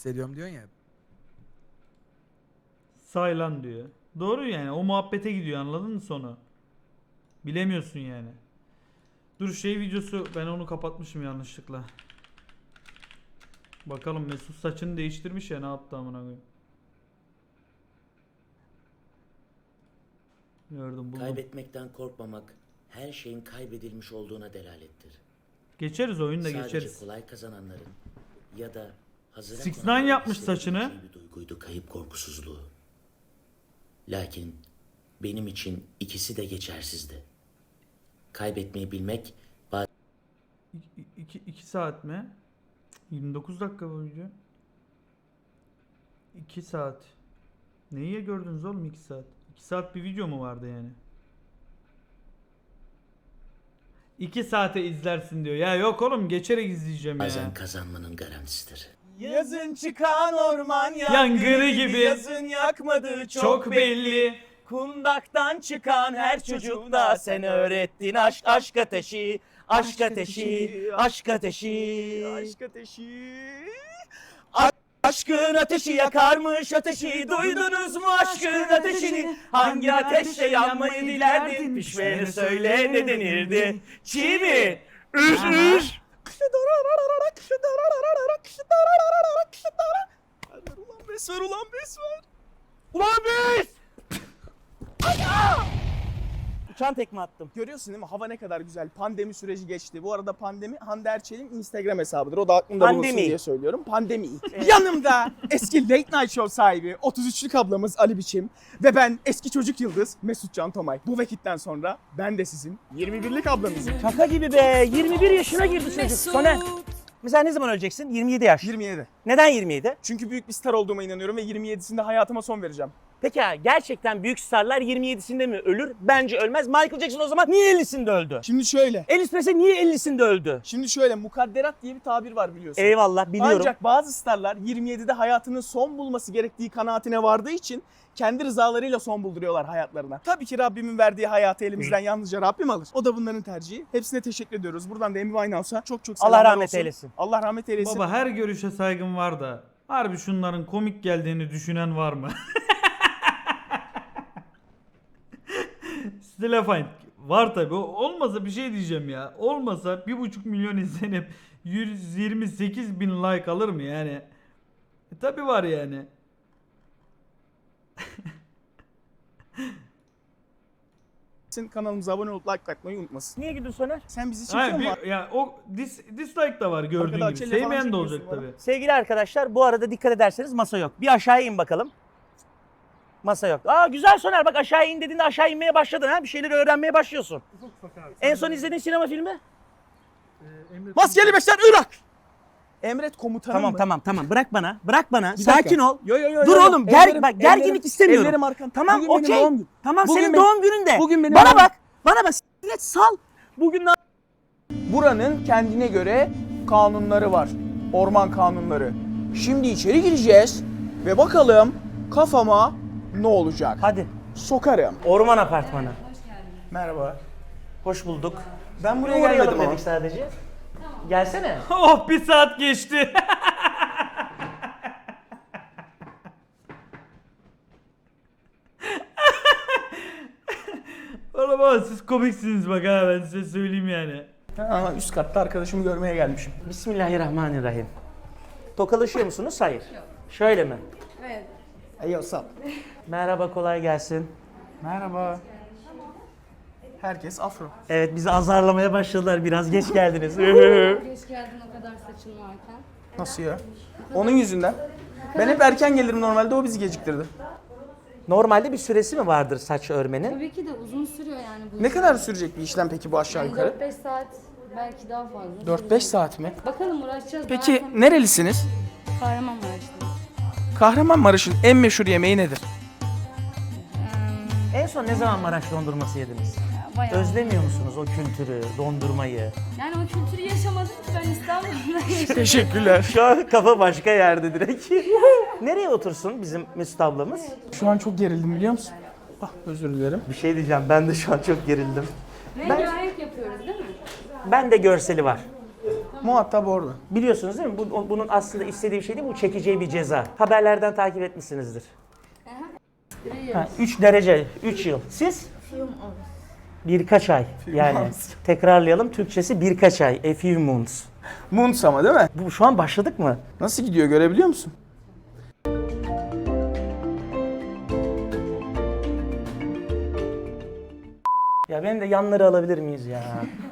hissediyorum diyorsun ya. Saylan diyor. Doğru yani o muhabbete gidiyor anladın mı sonu? Bilemiyorsun yani. Dur şey videosu ben onu kapatmışım yanlışlıkla. Bakalım Mesut saçını değiştirmiş ya ne yaptı amına koyayım. Gördüm buldum. Kaybetmekten korkmamak her şeyin kaybedilmiş olduğuna delalettir. Geçeriz oyunda Sadece geçeriz. kolay kazananların ya da hazıra Six Nine yapmış saçını. Bir duyguydu kayıp korkusuzluğu. Lakin benim için ikisi de geçersizdi. Kaybetmeyi bilmek 2 2 saat mi? Cık, 29 dakika bu video. 2 saat. Neyi gördünüz oğlum 2 saat? 2 saat bir video mu vardı yani? 2 saate izlersin diyor. Ya yok oğlum geçerek izleyeceğim bazen ya. kazanmanın garantisidir. Yazın çıkan orman Yangını gibi. Yazın yakmadı çok, Çok belli. Kundaktan çıkan her çocukta sen öğrettin. Aşk aşk ateşi. Aşk ateşi, aşk ateşi. Aşk ateşi. Aşkın ateşi yakarmış ateşi. Duydunuz mu aşkın ateşini? Hangi ateşle yanmayı dilerdin? Pişmeni söyle ne denirdi? Çiğ Üş üş Ulan bes ver ulan bes ver Ulan bes Uçan tekme attım. Görüyorsun değil mi? Hava ne kadar güzel. Pandemi süreci geçti. Bu arada pandemi Hande Erçel'in Instagram hesabıdır. O da aklında bulunsun Pandemi. diye söylüyorum. Pandemi. Yanımda eski Late Night Show sahibi 33'lük ablamız Ali Biçim ve ben eski çocuk yıldız Mesut Can Tomay. Bu vakitten sonra ben de sizin 21'lik ablanızım. Şaka gibi be. 21 yaşına girdi çocuk. Soner. Mesela ne zaman öleceksin? 27 yaş. 27. Neden 27? Çünkü büyük bir star olduğuma inanıyorum ve 27'sinde hayatıma son vereceğim. Peki ha, gerçekten büyük starlar 27'sinde mi ölür? Bence ölmez. Michael Jackson o zaman niye 50'sinde öldü? Şimdi şöyle. Elvis Presley niye 50'sinde öldü? Şimdi şöyle mukadderat diye bir tabir var biliyorsun. Eyvallah biliyorum. Ancak bazı starlar 27'de hayatının son bulması gerektiği kanaatine vardığı için kendi rızalarıyla son bulduruyorlar hayatlarına. Tabii ki Rabbimin verdiği hayatı elimizden yalnızca Rabbim alır. O da bunların tercihi. Hepsine teşekkür ediyoruz. Buradan da Amy Winehouse'a çok çok selamlar Allah rahmet olsun. eylesin. Allah rahmet eylesin. Baba her görüşe saygım var da harbi şunların komik geldiğini düşünen var mı? Still fine. Var tabi. Olmasa bir şey diyeceğim ya. Olmasa bir buçuk milyon izlenip 128 bin like alır mı yani? E, tabi var yani. Kanalımıza abone olup like atmayı unutmasın. Niye gidiyorsun Soner? Sen bizi çekiyor Hayır, musun? bir, ya o dis, dislike da var gördüğün Arkada gibi. Falan Sevmeyen de olacak çekiyorsun tabi. Sevgili arkadaşlar bu arada dikkat ederseniz masa yok. Bir aşağıya in bakalım. Masa yok. Aa güzel Soner bak aşağı in dediğinde aşağı inmeye başladın ha. Bir şeyleri öğrenmeye başlıyorsun. En son izlediğin sinema filmi? Maskeli Beşler Irak. Emret komutanım Tamam mı? tamam tamam bırak bana. Bırak bana. Bir Sakin ol. Yo, yo, yo, Dur yo, yo. oğlum ger Ellerim- bak gerginlik ellerim- istemiyorum. Ellerim arkan. Tamam Bugün benim okey. doğum günüm. Tamam Bugün senin benim- doğum gününde. bugün benim bana doğum- bak. Bana bak. Sikret sal. Bugün ne Buranın kendine göre kanunları var. Orman kanunları. Şimdi içeri gireceğiz ve bakalım kafama ne olacak? Hadi. Sokarım. Orman apartmanı. Merhaba. Hoş bulduk. Ben buraya Uğrayalım gelmedim ama. dedik sadece. Gelsene. Oh bir saat geçti. Oğlum siz komiksiniz bak ha ben size söyleyeyim yani. Ha, üst katta arkadaşımı görmeye gelmişim. Bismillahirrahmanirrahim. Tokalaşıyor musunuz? Hayır. Şöyle mi? Hey what's up? Merhaba kolay gelsin. Merhaba. Herkes afro. Evet bizi azarlamaya başladılar biraz geç geldiniz. Geç geldin o kadar saçın varken. Nasıl ya? Onun yüzünden. Ben hep erken gelirim normalde o bizi geciktirdi. Normalde bir süresi mi vardır saç örmenin? Tabii ki de uzun sürüyor yani bu. Ne iş. kadar sürecek bir işlem peki bu aşağı Yani yukarı? 4-5 saat belki daha fazla. 4-5 sürecek. saat mi? Bakalım uğraşacağız. Peki nerelisiniz? Kahramanmaraş'ta. Kahramanmaraş'ın en meşhur yemeği nedir? En son ne zaman Maraş dondurması yediniz? Bayağı. Özlemiyor musunuz o kültürü, dondurmayı? Yani o kültürü yaşamadım ki ben İstanbul'da yaşadım. Teşekkürler. Şu an kafa başka yerde direkt. Nereye otursun bizim Mesut ablamız? Şu an çok gerildim biliyor musun? Ah özür dilerim. Bir şey diyeceğim ben de şu an çok gerildim. Rengarenk yapıyoruz değil mi? Ben de görseli var. Muhatap orada. Biliyorsunuz değil mi? Bu, bunun aslında istediği bir şey değil, bu çekeceği bir ceza. Haberlerden takip etmişsinizdir. Ha, 3 derece, 3 yıl. Siz? Birkaç ay. Yani months. tekrarlayalım. Türkçesi birkaç ay. A few months. Muns ama değil mi? Bu şu an başladık mı? Nasıl gidiyor görebiliyor musun? Ya benim de yanları alabilir miyiz ya?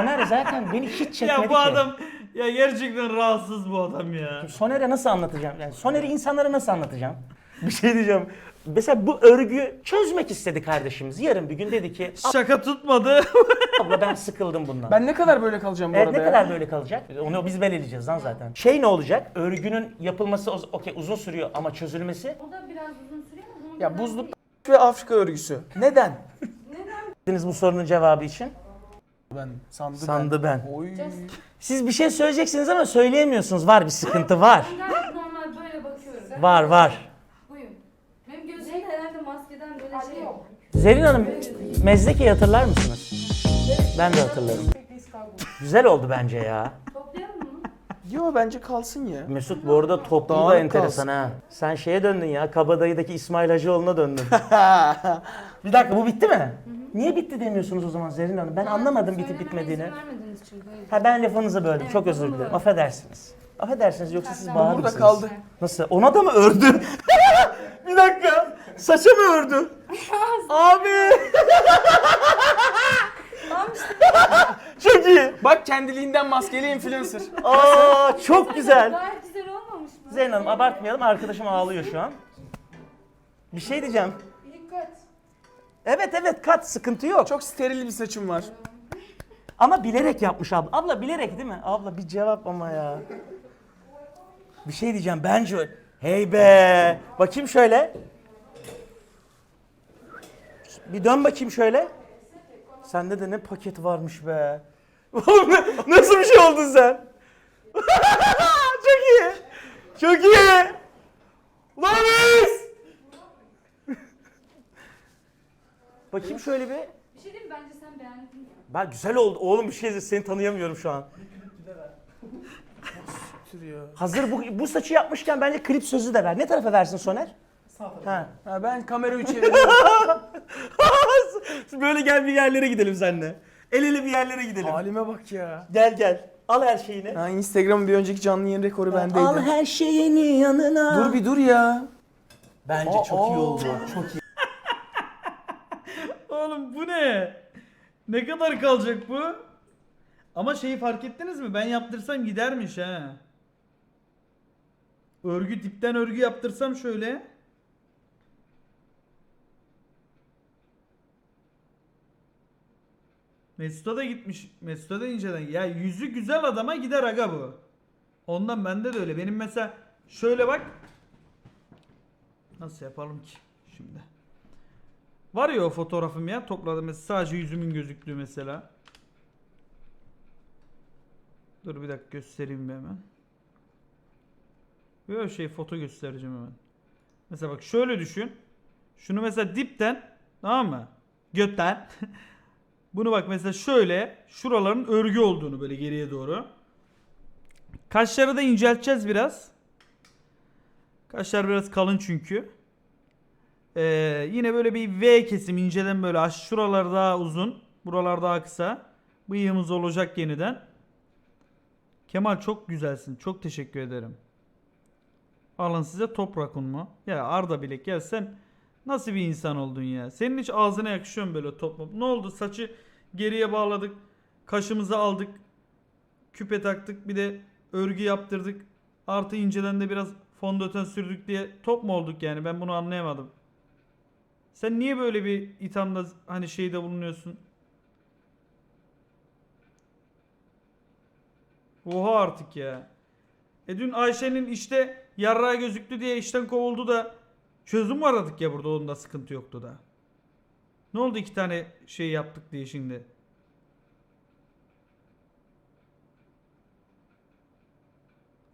Soner zaten beni hiç çekmedi Ya bu ki. adam ya gerçekten rahatsız bu adam ya. Soner'e nasıl anlatacağım? Yani Soner'i insanlara nasıl anlatacağım? Bir şey diyeceğim. Mesela bu örgü çözmek istedi kardeşimiz. Yarın bir gün dedi ki Şaka tutmadı. abla ben sıkıldım bundan. Ben ne kadar böyle kalacağım bu Evet arada ne ya? kadar böyle kalacak? Onu biz belirleyeceğiz lan zaten. Şey ne olacak? Örgünün yapılması o- okey uzun sürüyor ama çözülmesi O da biraz uzun sürüyor ama bunun Ya buzluk ve Afrika örgüsü. Neden? dediniz bu sorunun cevabı için. Ben sandı, Sandı ben. Oy. Siz bir şey söyleyeceksiniz ama söyleyemiyorsunuz. Var bir sıkıntı var. Ben gayet normal böyle bakıyorum. Var var. Buyum. Benim gözümde herhalde maskeden böyle şey yok. Zerrin Hanım, Mezdeki'yi hatırlar mısınız? Ben de hatırlarım. Güzel oldu bence ya. Toplayalım mı? Yo bence kalsın ya. Mesut bu arada toplu da Dağınık enteresan ha. Sen şeye döndün ya, Kabadayı'daki İsmail Hacıoğlu'na döndün. bir dakika bu bitti mi? Niye bitti demiyorsunuz o zaman Zerrin Hanım? Ben anlamadım bitip bitmediğini. vermediniz çünkü. Ha ben lafınızı böldüm. Evet, Çok özür tamam, dilerim. Affedersiniz. Affedersiniz yoksa siz Burada kaldı. Nasıl? Ona da mı ördü? bir dakika. Saça mı ördü? Abi. Tamam işte. Çok iyi. Bak kendiliğinden maskeli influencer. Aa çok güzel. Gayet güzel olmamış mı? Zeynep Hanım abartmayalım. Arkadaşım ağlıyor şu an. Bir şey diyeceğim. Dikkat. Evet evet kat sıkıntı yok. Çok steril bir saçım var. Ama bilerek yapmış abla. Abla bilerek değil mi? Abla bir cevap ama ya. Bir şey diyeceğim bence öyle. Hey be. Bakayım şöyle. Bir dön bakayım şöyle. Sende de ne paket varmış be. Oğlum Nasıl bir şey oldun sen? Çok iyi. Çok iyi. Lan biz. Bakayım şöyle bir. Bir şey diyeyim mi? bence sen beğendin ya. Ben güzel oldu. Oğlum bir şey seni tanıyamıyorum şu an. Hazır bu, bu saçı yapmışken bence klip sözü de ver. Ne tarafa versin Soner? Sağ Ha. Ha, ben kamerayı çeviriyorum. Böyle gel bir yerlere gidelim seninle. El ele bir yerlere gidelim. Halime bak ya. Gel gel. Al her şeyini. Ha, Instagram'ın bir önceki canlı yayın rekoru bendeydi. Al her şeyini yanına. Dur bir dur ya. Bence Aa, çok iyi oldu. Çok iyi. Ne? Ne kadar kalacak bu? Ama şeyi fark ettiniz mi? Ben yaptırsam gidermiş ha. Örgü dipten örgü yaptırsam şöyle. Mesut'a da gitmiş. Mesut'a da inceden. Ya yüzü güzel adama gider aga bu. Ondan bende de öyle. Benim mesela şöyle bak. Nasıl yapalım ki şimdi? Var ya o fotoğrafım ya topladım mesela sadece yüzümün gözüktüğü mesela. Dur bir dakika göstereyim bir hemen. Böyle şey foto göstereceğim hemen. Mesela bak şöyle düşün. Şunu mesela dipten tamam mı? Götten. Bunu bak mesela şöyle şuraların örgü olduğunu böyle geriye doğru. Kaşları da incelteceğiz biraz. Kaşlar biraz kalın çünkü. Ee, yine böyle bir V kesim inceden böyle şuralar daha uzun. Buralar daha kısa. Bıyığımız olacak yeniden. Kemal çok güzelsin. Çok teşekkür ederim. Alın size toprakun mu? Ya Arda Bilek ya sen nasıl bir insan oldun ya? Senin hiç ağzına yakışıyor mu böyle top? Ne oldu? Saçı geriye bağladık. Kaşımızı aldık. Küpe taktık. Bir de örgü yaptırdık. Artı inceden de biraz fondöten sürdük diye top mu olduk yani? Ben bunu anlayamadım. Sen niye böyle bir ithamda hani şeyde bulunuyorsun? Oha artık ya. E dün Ayşe'nin işte yarrağı gözüktü diye işten kovuldu da çözüm aradık ya burada onda sıkıntı yoktu da. Ne oldu iki tane şey yaptık diye şimdi?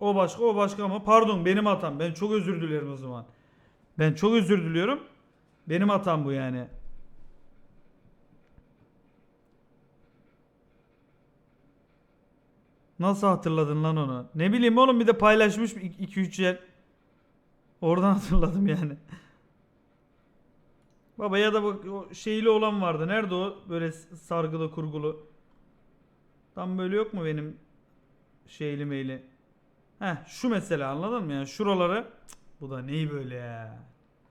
O başka o başka ama pardon benim hatam. Ben çok özür dilerim o zaman. Ben çok özür diliyorum. Benim hatam bu yani. Nasıl hatırladın lan onu? Ne bileyim oğlum bir de paylaşmış 2-3 yer. Oradan hatırladım yani. Baba ya da bak o şeyli olan vardı. Nerede o? Böyle sargılı kurgulu. Tam böyle yok mu benim şeyli meyli? Heh şu mesela anladın mı ya? Şuraları Cık, bu da neyi böyle ya?